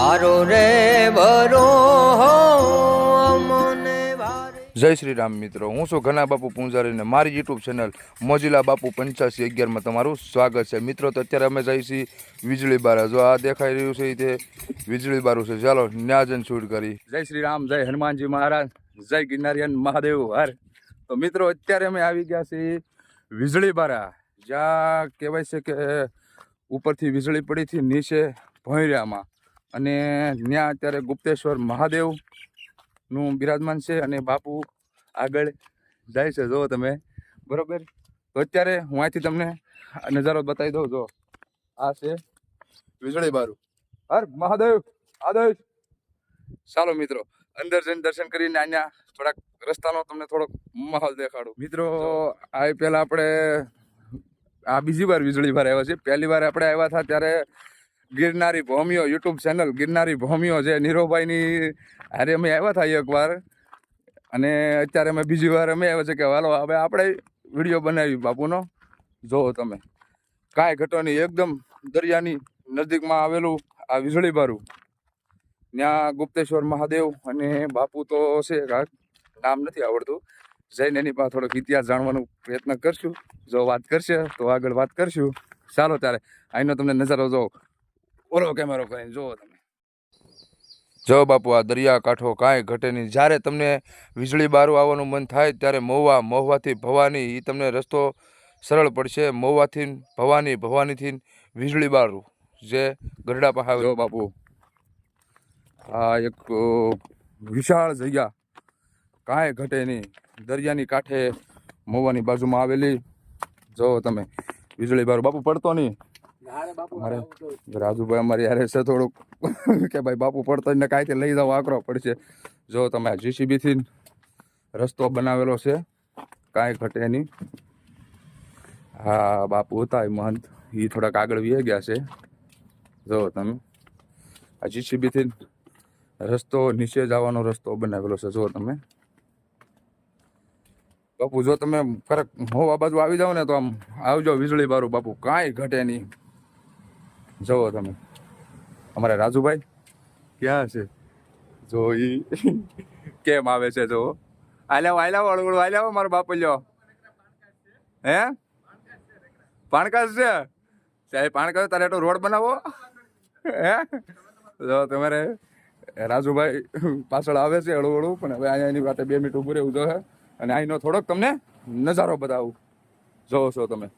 તારો રે ભરો જય શ્રી રામ મિત્રો હું છું ઘના બાપુ પૂંજારીને મારી યુટ્યુબ ચેનલ મોજીલા બાપુ પંચ્યાસી અગિયારમાં તમારું સ્વાગત છે. મિત્રો તો અત્યારે અમે જઈએ છીએ વીજળી બારા. જો આ દેખાઈ રહ્યું છે તે વીજળી બારું છે. ચાલો ન્યાજન શૂટ કરી. જય શ્રી રામ જય હનુમાનજી મહારાજ જય ગિરનારિયન મહાદેવ હર. તો મિત્રો અત્યારે અમે આવી ગયા છીએ વીજળી બારા. જ્યાં કહેવાય છે કે ઉપરથી વીજળી પડી હતી નીચે ભોંયરામાં. અને ત્યાં અત્યારે ગુપ્તેશ્વર મહાદેવનું બિરાજમાન છે અને બાપુ આગળ જાય છે જો તમે. બરાબર? તો અત્યારે હું અહીંથી તમને નજારો બતાવી દઉં જો આ છે વીજળી બારું. હર મહાદેવ આદેશ ચાલો મિત્રો, અંદર જઈને દર્શન કરીને અહીંયા થોડાક રસ્તાનો તમને થોડોક માહોલ દેખાડું. મિત્રો, આ પહેલાં આપણે, આ બીજી વાર વીજળી બાર આવ્યા છે. પહેલી વાર આપણે આવ્યા હતા ત્યારે ગિરનારી ભોમિયો યુટ્યુબ ચેનલ ગિરનારી ભોમિયો છે. નીરવભાઈની હારે અમે આવ્યા હતા એકવાર અને અત્યારે અમે બીજી વાર અમે આવ્યા છે કે હાલો, હવે આપણે વીડિયો બનાવી બાપુનો. જોવો તમે. કાંઈ ઘટો નહીં. એકદમ દરિયાની નજીકમાં આવેલું આ વીજળી બારું. ત્યાં ગુપ્તેશ્વર મહાદેવ અને બાપુ તો છે. નામ નથી આવડતું. જઈને એની પાસે થોડોક ઇતિહાસ જાણવાનો પ્રયત્ન કરશું. જો વાત કરશે તો આગળ વાત કરશું. ચાલો ત્યારે. અહીંનો તમને નજારો જો ઓલો કેમેરો કરીને જોવો તમે. જો બાપુ આ દરિયા કાંઠો કાંઈ ઘટે નહીં. જ્યારે તમને વીજળી બારું આવવાનું મન થાય ત્યારે મહુવા મહુવાથી ભવાની એ તમને રસ્તો સરળ પડશે. મહુવાથી ભવાની ભવાનીથી વીજળી બારું જે ગરડા પાસે જો બાપુ આ એક વિશાળ જગ્યા. કાંઈ ઘટે નહીં. દરિયાની કાંઠે મહુવાની બાજુમાં આવેલી. જો તમે. વીજળી બારું. બાપુ પડતો નહીં. મારે રાજુભાઈ અમારે યારે છે થોડુંક. કે ભાઈ બાપુ પડતો ને કાંઈથી લઈ જાવ આકરો પડશે. જો તમે જીસીબીથી રસ્તો બનાવેલો છે કાંઈ ઘટે નહીં. હા બાપુ હતા એ મહંત. એ થોડાક આગળ વી ગયા છે. જો તમે આ જીસીબીથી રસ્તો નીચે જવાનો રસ્તો બનાવેલો છે જો તમે. બાપુ જો તમે ફરક હો આ બાજુ આવી જાવ ને તો આમ આવજો વીજળી બારું બાપુ. કાંઈ ઘટે નહીં. જુઓ તમે. અમારા રાજુભાઈ, ક્યાં છે? જો ઈ કેમ આવે છે જો આલ્યા આલ્યા અળગડો આલ્યા મારો બાપ લ્યો. હે? પાણકાસ છે? સાહેબ પાણકાસ તારે એટલો રોડ બનાવો. હે? જો તમારે રાજુભાઈ પાછળ આવે છે હળવું હળવું પણ હવે અહીંયા એની વાતે બે મિનિટ ઉભું રહેવું જોઈએ. અને અહીંનો થોડોક તમને નજારો બતાવું. જોવો છો તમે.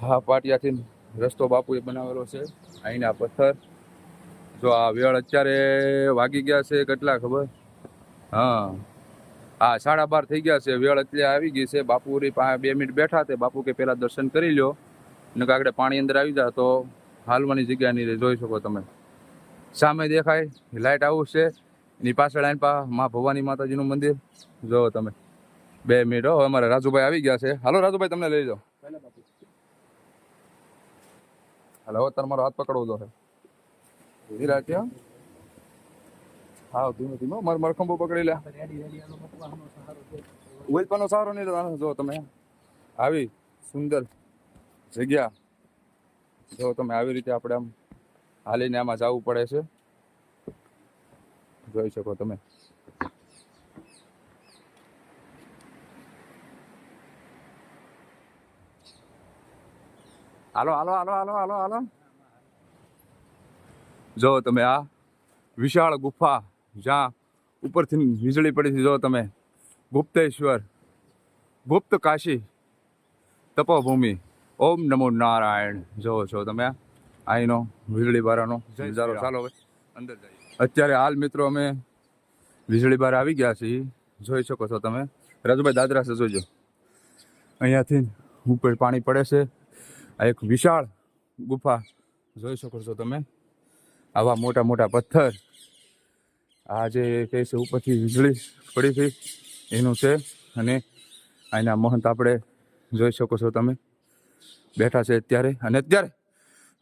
હા, પાટિયાથી રસ્તો બાપુએ બનાવેલો છે, અહીંના પથ્થર. જો આ વેળ અત્યારે વાગી ગયા છે કેટલા ખબર? હા. હા, સાડા બાર થઈ ગયા છે, વેળ અત્યારે આવી ગઈ છે. બાપુ રી પાસે બે મિનિટ બેઠા તે બાપુ કે પહેલાં દર્શન કરી લ્યો. ને આગળ પાણી અંદર આવી જાય તો હાલવાની જગ્યા નહીં જોઈ શકો તમે. સામે દેખાય લાઇટ આવું છે. એની પાછળ આવીને પા મા ભવાની માતાજીનું મંદિર. જુઓ તમે. બે મિનિટ હો, અમારા રાજુભાઈ આવી ગયા છે. હાલો, રાજુભાઈ, તમને લઈ જાઓ. હાલો, હવે તારે મારો હાથ પકડવો છે ધીરા ક્યાં હા. ધીમે ધીમે મારો મરખંબો પકડી લે. ઉલપાનો સહારો નહીં લેવાનો, જો તમે. આવી સુંદર જગ્યા. જો તમે આવી રીતે આપણે આમ હાલીને આમાં જવું પડે છે. જોઈ શકો તમે. હાલો હાલો હાલો હાલો હાલો હાલો. જો તમે આ વિશાળ ગુફા જ્યાં ઉપરથી વીજળી પડી છે જો તમે ગુપ્તેશ્વર ગુપ્ત કાશી તપોભૂમિ ઓમ નમો નારાયણ જો છો તમે અહીંનો વીજળી બારાનો નજારો ચાલો હવે અંદર જઈએ. અત્યારે હાલ મિત્રો અમે વીજળી બાર આવી ગયા છીએ. જોઈ શકો છો તમે. રાજુભાઈ દાદરા છે જોજો. અહીંયાથી ઉપર પાણી પડે છે. આ એક વિશાળ ગુફા જોઈ શકો છો તમે. આવા મોટા મોટા પથ્થર. આ જે કહે છે ઉપરથી વીજળી પડી હતી, એનું છે. અને અહીંના મહંત આપણે જોઈ શકો છો તમે. બેઠા છે અત્યારે. અને અત્યારે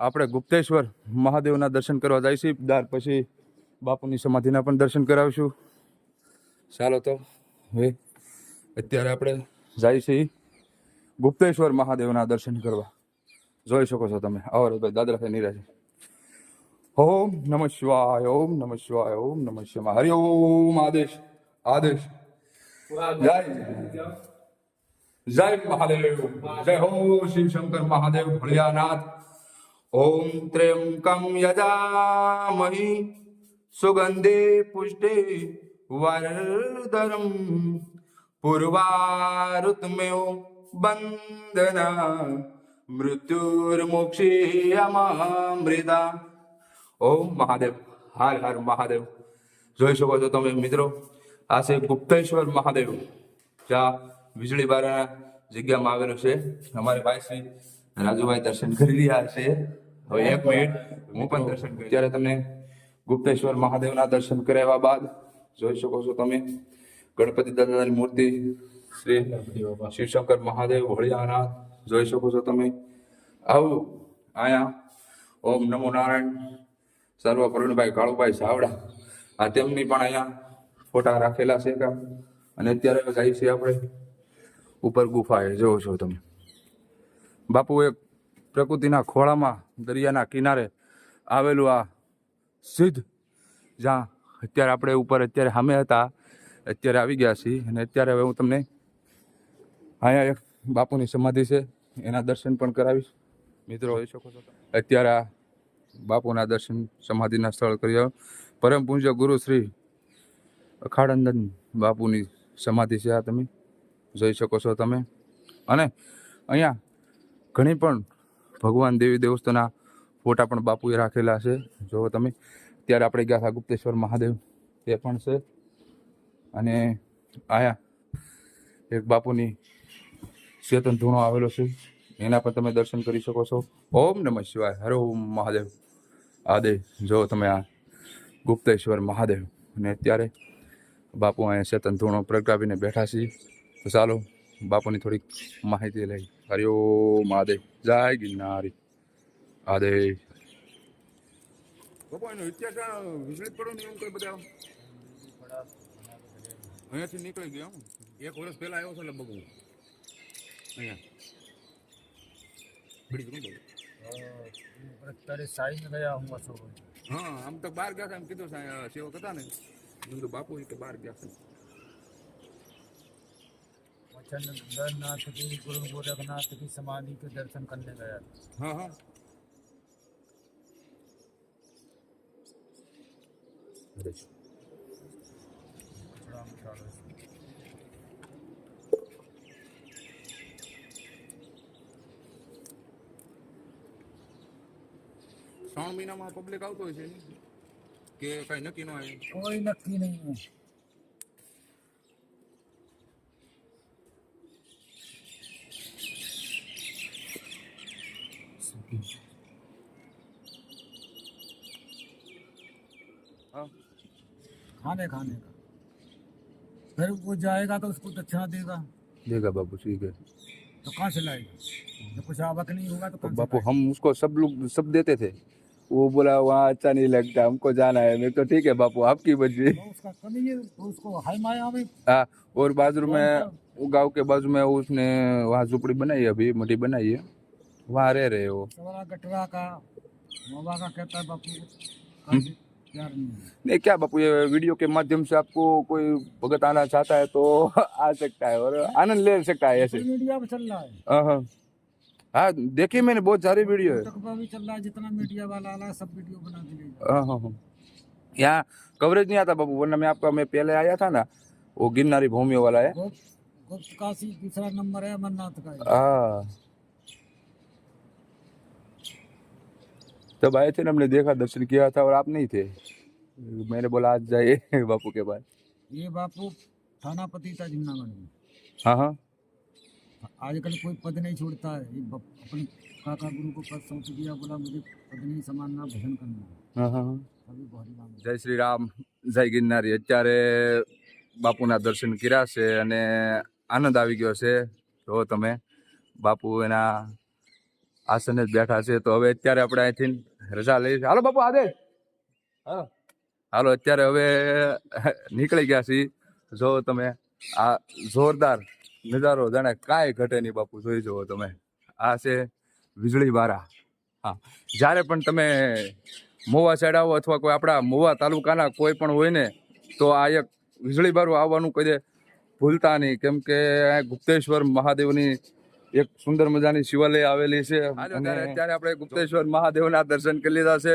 આપણે ગુપ્તેશ્વર મહાદેવના દર્શન કરવા જઈશું ત્યાર પછી બાપુની સમાધિના પણ દર્શન કરાવીશું. ચાલો તો હવે અત્યારે આપણે છીએ ગુપ્તેશ્વર મહાદેવના દર્શન કરવા. જોઈ શકો છો તમે આવો રે ભાઈ દાદરા થઈ નિરાશે ઓમ નમઃ શિવાય ઓમ નમઃ શિવાય ઓમ નમઃ શિવાય હરિ ઓમ આદેશ આદેશ જય જય મહાદેવ જય હો શિવ શંકર મહાદેવ ભોળિયાનાથ ઓમ ત્ર્યંકમ યજામહી સુગંધે પુષ્ટે વરદરમ પૂર્વારુતમેવ બંદના મૃત્યુર્મોક્ષીયમામૃતા ઓમ મહાદેવ હર હર મહાદેવ જોઈ શકો છો તમે મિત્રો આ છે ગુપ્તેશ્વર મહાદેવ જ્યાં વીજળી બારા જગ્યામાં આવેલું છે. અમારે ભાઈ શ્રી રાજુભાઈ દર્શન કરી રહ્યા છે. હવે એક મિનિટ, હું પણ દર્શન કરી ત્યારે તમને ગુપ્તેશ્વર મહાદેવના દર્શન કરાવ્યા બાદ જોઈ શકો છો તમે, ગણપતિ દાદાની મૂર્તિ, શ્રી શિવશંકર મહાદેવ હોળિયાનાથ જોઈ શકો છો તમે. આવું અહીંયા ઓમ નમો નારાયણ. સર્વ પ્રવીણભાઈ કાળુભાઈ, સાવડા. આ તેમની પણ અહીંયા ફોટા રાખેલા છે કામ. અને અત્યારે જાય છે આપણે ઉપર ગુફાએ જોવો છો તમે. બાપુ એક પ્રકૃતિના ખોળામાં, દરિયાના કિનારે આવેલું આ સિદ્ધ, જ્યાં અત્યારે આપણે ઉપર અત્યારે સામે હતા, અત્યારે આવી ગયા છીએ. અને અત્યારે હવે હું તમને અહીંયા એક બાપુની સમાધિ છે. એના દર્શન પણ કરાવીશ. મિત્રો હોઈ શકો છો અત્યારે આ બાપુના દર્શન સમાધિના સ્થળ કર્યા પરમ પૂજ્ય ગુરુ શ્રી અખાડંદન બાપુની સમાધિ છે આ તમે જોઈ શકો છો તમે. અને અહીંયા ઘણી પણ ભગવાન દેવી દેવસ્થાના ફોટા પણ બાપુએ રાખેલા છે. જો તમે ત્યારે આપણે ગયા હતા ગુપ્તેશ્વર મહાદેવ તે પણ છે. અને આયા એક બાપુની ચેતન ધૂણો આવેલો છે. એના પણ તમે દર્શન કરી શકો છો. ઓમ નમઃ શિવાય. હર ઓમ મહાદેવ. આદે જો તમે આ ગુપ્તેશ્વર મહાદેવ. અને અત્યારે બાપુ અહીંયા ચેતન ધૂણો પ્રગટાવીને બેઠા છીએ તો ચાલો બાપુની થોડીક માહિતી લઈ. હરિ મહાદેવ. જય ગિરનારી. આદે. અહીંયાથી નીકળી ગયો. એક વર્ષ પહેલા આવ્યો છે લગભગ હું અહીંયા બીડી કોણ બોલે? અત્યારે સાઈ ને ગયા હું અશોક હા આમ તો બહાર ગયા હતા એમ કીધું સા- સેવક હતા ને મેં કીધું બાપુ એ કે બહાર ગયા છે वचन गणनाथ की गुरु गोरखनाथ की समाधि के दर्शन करने गया था હા હા અરે શ્રાવણ મહિનામાં પબ્લિક આવતો હોય છે ને? કે કઈ નક્કી ન આવે कोई नक्की नहीं है હા खाने खाने का फिर वो जाएगा तो उसको दक्षिणा देगा देगा बाबू ठीक है तो कहाँ से लाएगा जब कुछ आवक नहीं होगा तो तो कहाँ से बापू हम उसको सब लोग सब देते थे वो बोला वहाँ अच्छा नहीं लगता हमको जाना है। मैं तो ठीक है बापू आपकी मर्ज़ी? तो है तो हाँ और बाजू में वो गाँव के बाजू में उसने वहाँ झोपड़ी बनाई है अभी मटी बनाई है। वहाँ रह रहे हो। गटरा का मोबा का कहता है बापू कहाँ से प्यार नहीं क्या बापू ये वीडियो के माध्यम से आपको कोई भगत आना चाहता है तो आ सकता है और आनंद ले सकता है ऐसे। मीडिया चल रहा है। हाँ देखी मैंने बहुत सारी वीडियो है। भी चल रहा है जितना मीडिया वाला आ रहा है सब वीडियो बना के हाँ हाँ हाँ। यहाँ कवरेज नहीं आता बाबू वरना मैं आपका मैं पहले आया था ना वो गिरनारी भूमियों वाला है। गुप्त गुप्त काशी दूसरा नंबर है अमरनाथ का हाँ। तब आए थे ना हमने देखा दर्शन किया था और आप नहीं थे। मैंने बोला आज जाइए बापू के पास। ये बापू थानापति था जूनागढ़ में हाँ हाँ। आजकल कोई पद नहीं छोड़ता है ये बप- अपने काका गुरु को पद सौंप दिया बोला मुझे पद नहीं समानना भजन करना है હા હા अभी बहुत नाम જય શ્રી રામ જય ગિરનારી અત્યારે બાપુના દર્શન કર્યા છે અને આનંદ આવી ગયો છે જો તમે બાપુ એના આસને જ બેઠા છે તો હવે અત્યારે આપણે અહીંથી રજા લઈશું હાલો બાપુ આદેશ હાલો હાલો અત્યારે હવે નીકળી ગયા છીએ જો તમે આ જોરદાર નજારો જાણે કાંઈ ઘટે નહીં બાપુ જોઈ જુઓ તમે. આ છે વીજળી વાળા હા. જ્યારે પણ તમે મોવા સાઈડ આવો અથવા કોઈ આપણા મોવા તાલુકાના કોઈ પણ હોય ને તો આ એક વીજળી બારું આવવાનું કદે ભૂલતા નહીં. કેમ કે ગુપ્તેશ્વર મહાદેવની એક સુંદર મજાની શિવાલય આવેલી છે. અત્યારે આપણે ગુપ્તેશ્વર મહાદેવના દર્શન કરી લીધા છે.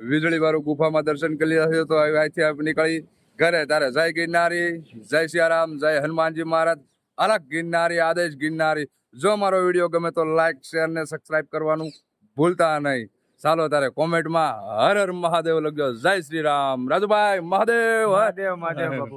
વીજળી બારું ગુફામાં દર્શન કરી લીધા છે. તો અહીંથી નીકળી ઘરે. તારે જય ગિરનારી જય સિયારામ જય હનુમાનજી મહારાજ. અલગ ગિરનારી આદેશ ગિરનારી. જો મારો વીડિયો ગમે તો લાઈક શેર ને સબસ્ક્રાઈબ કરવાનું ભૂલતા નહીં. ચાલો તારે કોમેન્ટમાં હર હર મહાદેવ લખજો. જય શ્રી રામ. રાજુભાઈ મહાદેવ મહાદેવ મહાદેવ બાપુ.